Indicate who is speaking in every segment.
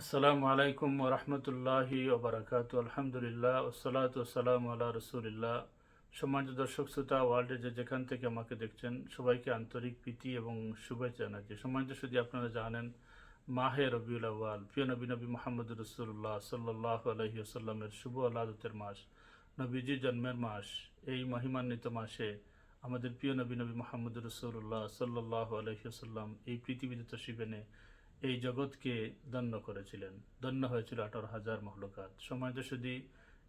Speaker 1: আসসালামু আলাইকুম রহমতুল্লাহি ওবরাকাত আলহামদুলিল্লাহ ওসালাত ওসালাম আল্লাহ রসুলিল্লাহ। সম্মানিত দর্শক, শ্রোতা ওয়ার্ল্ডে যে যেখান থেকে আমাকে দেখছেন, সবাইকে আন্তরিক প্রীতি এবং শুভেচ্ছা জানাচ্ছি। সম্মানিত শুধু আপনারা জানেন, মাহে রবিউল আওয়াল প্রিয় নবী নবী মোহাম্মদ রসুল্লাহ সাল্লাহ আলহি আসাল্লামের শুভ আল্লাহতের মাস, নবীজি জন্মের মাস, এই মহিমান্বিত মাসে আমাদের প্রিয় নবী নবী মোহাম্মদ রসুল্লাহ সাল্লাহ আলহি আসাল্লাম এই পৃথিবীতে তশিবেনে এই জগৎকে ধন্য করেছিলেন। ধন্য হয়েছিল আঠারো হাজার মহলকাত। সময়ত শুধু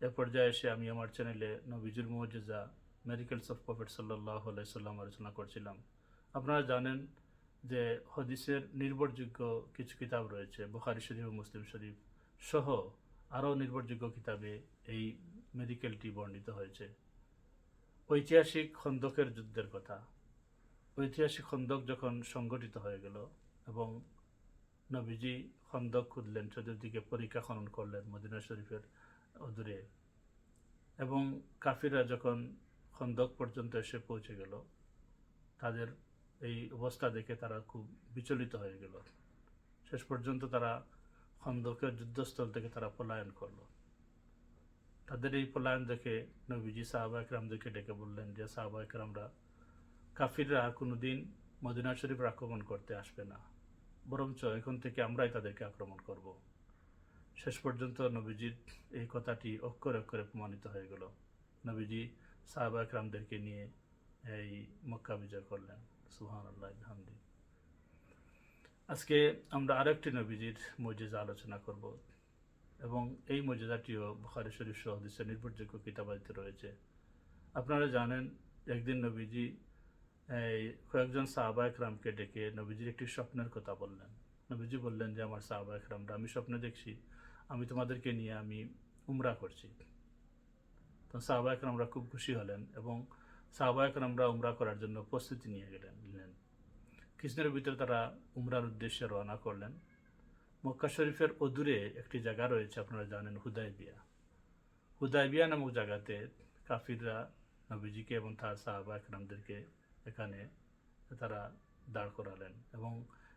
Speaker 1: এ পর্যায়ে এসে আমি আমার চ্যানেলে নবীজুল মুজিজা মেডিকেলস অফ প্রফেট সাল্লাহ সাল্লাম আলোচনা করছিলাম। আপনারা জানেন যে হদিসের নির্ভরযোগ্য কিছু কিতাব রয়েছে, বুখারি শরীফ ও মুসলিম শরীফ সহ আরও নির্ভরযোগ্য কিতাবে এই মেডিকেলটি বর্ণিত হয়েছে। ঐতিহাসিক খন্দকের যুদ্ধের কথা। ঐতিহাসিক খন্দক যখন সংগঠিত হয়ে গেল এবং নবীজি খন্দক খুঁজলেন, চতুর্দিকে পরীক্ষা খনন করলেন মদিনা শরীফের অদূরে। এবং কাফিরা যখন খন্দক পর্যন্ত এসে পৌঁছে গেল, তাদের এই অবস্থা দেখে তারা খুব বিচলিত হয়ে গেল। শেষ পর্যন্ত তারা খন্দকের যুদ্ধস্থল থেকে তারা পলায়ন করল। তাদের এই পলায়ন দেখে নবীজি সাহাবা একরামদেরকে ডেকে বললেন যে, সাহাবা একরামরা, কাফিররা কোনোদিন মদিনা শরীফ আক্রমণ করতে আসবে না। বরঞ্চ এখন থেকে আমরাই তাদেরকে আক্রমণ করব। শেষ পর্যন্ত নবীজির এই কথাটি অক্ষরে অক্ষরে প্রমাণিত হয়ে গেল। নবীজি সাহাবা একরামদেরকে নিয়ে এই মক্কা বিজয় করলেন। সুহান আল্লাহ আজকে আমরা আরেকটি নবীজির মজিজা আলোচনা করব এবং এই মজিদাটিও বুখারি শরীফ সহ নির্ভরযোগ্য কিতাবাদিতে রয়েছে। আপনারা জানেন, একদিন নবীজি কয়েকজন সাহাবা একরামকে ডেকে নবীজির একটি স্বপ্নের কথা বললেন। নবীজি বললেন যে, আমার সাহাবা একরামরা, আমি স্বপ্নে দেখছি। আমি তোমাদেরকে নিয়ে আমি উমরা করছি। তো সাহাবা একরামরা খুব খুশি হলেন এবং সাহাবা একরামরা উমরা করার জন্য প্রস্তুতি নিয়ে গেলেন। নিলেন। কৃষ্ণের ভিতরে তারা উমরার উদ্দেশ্যে রওনা করলেন। মক্কা শরীফের অদূরে একটি জায়গা রয়েছে, আপনারা জানেন, হুদাইবিয়া। হুদাইবিয়া নামক জায়গাতে কাফিররা নবীজিকে এবং তার সাহাবা একরামদেরকে এখানে তারা দাঁড় করালেন এবং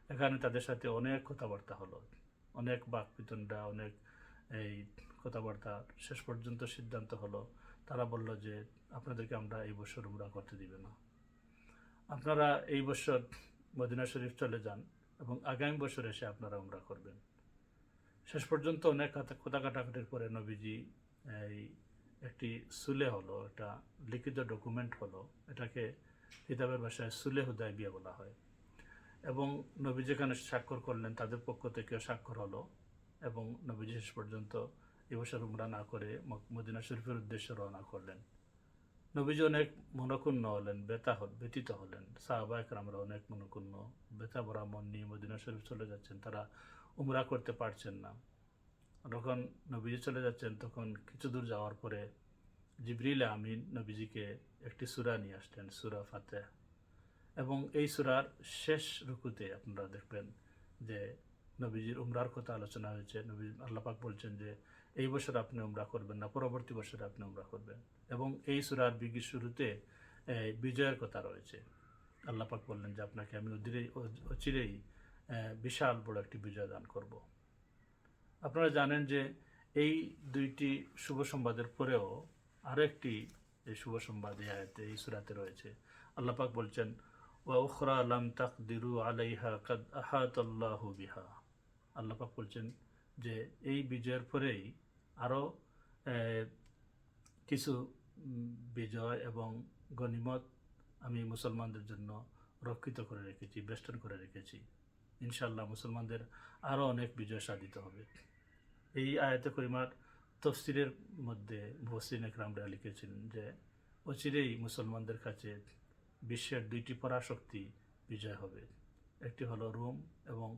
Speaker 1: এখানে তাদের সাথে অনেক কথাবার্তা হলো। অনেক বাকপিতনটা অনেক এই কথাবার্তা শেষ পর্যন্ত সিদ্ধান্ত হলো। তারা বলল যে, আপনাদেরকে আমরা এই বছর উমরা করতে দিবে না। আপনারা এই বছর মদিনা শরীফ চলে যান এবং আগামী বছর এসে আপনারা উমরা করবেন। শেষ পর্যন্ত অনেক কথা কাটাকাটির পরে নবীজি এই একটি সুলে হলো, একটা লিখিত ডকুমেন্ট হলো। এটাকে কিতাবের ভাষায় সুলে হুদায় বিয়ে বলা হয়। এবং নবী যেখানে স্বাক্ষর করলেন, তাদের পক্ষ থেকেও স্বাক্ষর হলো এবং নবীজি শেষ পর্যন্ত এবছর উমরা না করে মদিনা শরীফের উদ্দেশ্যে রওনা করলেন। নবীজি অনেক মনক্ষুণ্ণ হলেন বেতা হল ব্যতীত হলেন। সাহাবা একরামরা অনেক মনক্ষুণ্ণ বেতা ভরা মন নিয়ে মদিনা শরীফ চলে যাচ্ছেন। তারা উমরা করতে পারছেন না। যখন নবীজি চলে যাচ্ছেন, তখন কিছু দূর যাওয়ার পরে জিবরিল আমিন নবীজিকে একটি সুরা নিয়ে আসলেন, সুরা ফাতে এবং এই সুরার শেষ রুকুতে আপনারা দেখবেন যে নবীজির উমরার কথা আলোচনা হয়েছে। নবী আল্লাপাক বলছেন যে, এই বছর আপনি উমরা করবেন না, পরবর্তী বছরে আপনি উমরা করবেন। এবং এই সুরার বিগির শুরুতে বিজয়ের কথা রয়েছে। আল্লাপাক বললেন যে, আপনাকে আমি অধীরেই, অচিরেই বিশাল বড় একটি বিজয় দান করব। আপনারা জানেন যে এই দুইটি শুভ সংবাদের পরেও আরও একটি শুভ এই আয়াতে, এই সুরাতে রয়েছে। আল্লাপাক বলছেন, ওয়া উখরা তাক দিরু আলাইহা কাদ বিহা। আল্লাপাক বলছেন যে, এই বিজয়ের পরেই আরও কিছু বিজয় এবং গণিমত আমি মুসলমানদের জন্য রক্ষিত করে রেখেছি, বেষ্টন করে রেখেছি। ইনশাল্লাহ মুসলমানদের আরও অনেক বিজয় সাধিত হবে। এই আয়াতে করিমার তফসিরের মধ্যে মহসিন একরামরা লিখেছেন যে, অচিরেই মুসলমানদের কাছে বিশ্বের দুইটি পরাশক্তি বিজয় হবে। একটি হলো রোম এবং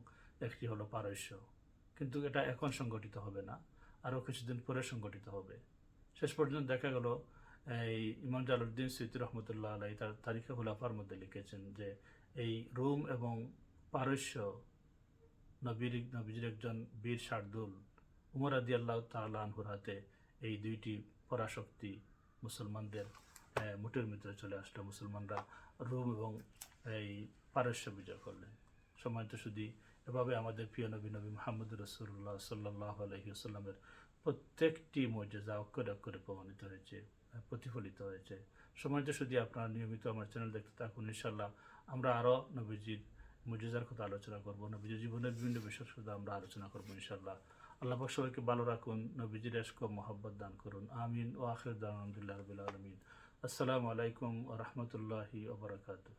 Speaker 1: একটি হলো পারস্য। কিন্তু এটা এখন সংগঠিত হবে না, আরও কিছুদিন পরে সংগঠিত হবে। শেষ পর্যন্ত দেখা গেল, এই ইমাম জালুদ্দিন সৈতি রহমতুল্লাহ আলাই তার তারিখে হুলাফার মধ্যে লিখেছেন যে, এই রোম এবং পারস্য নবীর, নবীজির একজন বীর শার্দুল উমর আদি আল্লাহ তালাহুর হাতে এই দুইটি পরাশক্তি মুসলমানদের মুঠের ভিতরে চলে আসলো। মুসলমানরা রোম এবং এই পারস্য বিজয় করলেন। সময় তো শুধু এভাবে আমাদের প্রিয় নবী নবী মোহাম্মদ রসুল্লাহ সাল্লাহ আলহিউসাল্লামের প্রত্যেকটি মর্যাদা অক্ষরে অক্ষরে প্রমাণিত হয়েছে প্রতিফলিত হয়েছে। সময়টা শুধু আপনারা নিয়মিত আমার চ্যানেল দেখতে থাকুন ইনশাল্লাহ আমরা আরও নবীজির মর্যাদার কথা আলোচনা করব, নবীজির জীবনের বিভিন্ন বিষয়ের সাথে আমরা আলোচনা করব ইনশাল্লাহ আল্লাহ সবাইকে ভালো রাখুন, নবীজির এসক মোহাব্বত দান করুন। আমিন। ও আখির দান আলহামদুলিল্লাহ রবিল আলমিন। আসসালামু আলাইকুম রহমতুল্লাহি ওবরাকাতু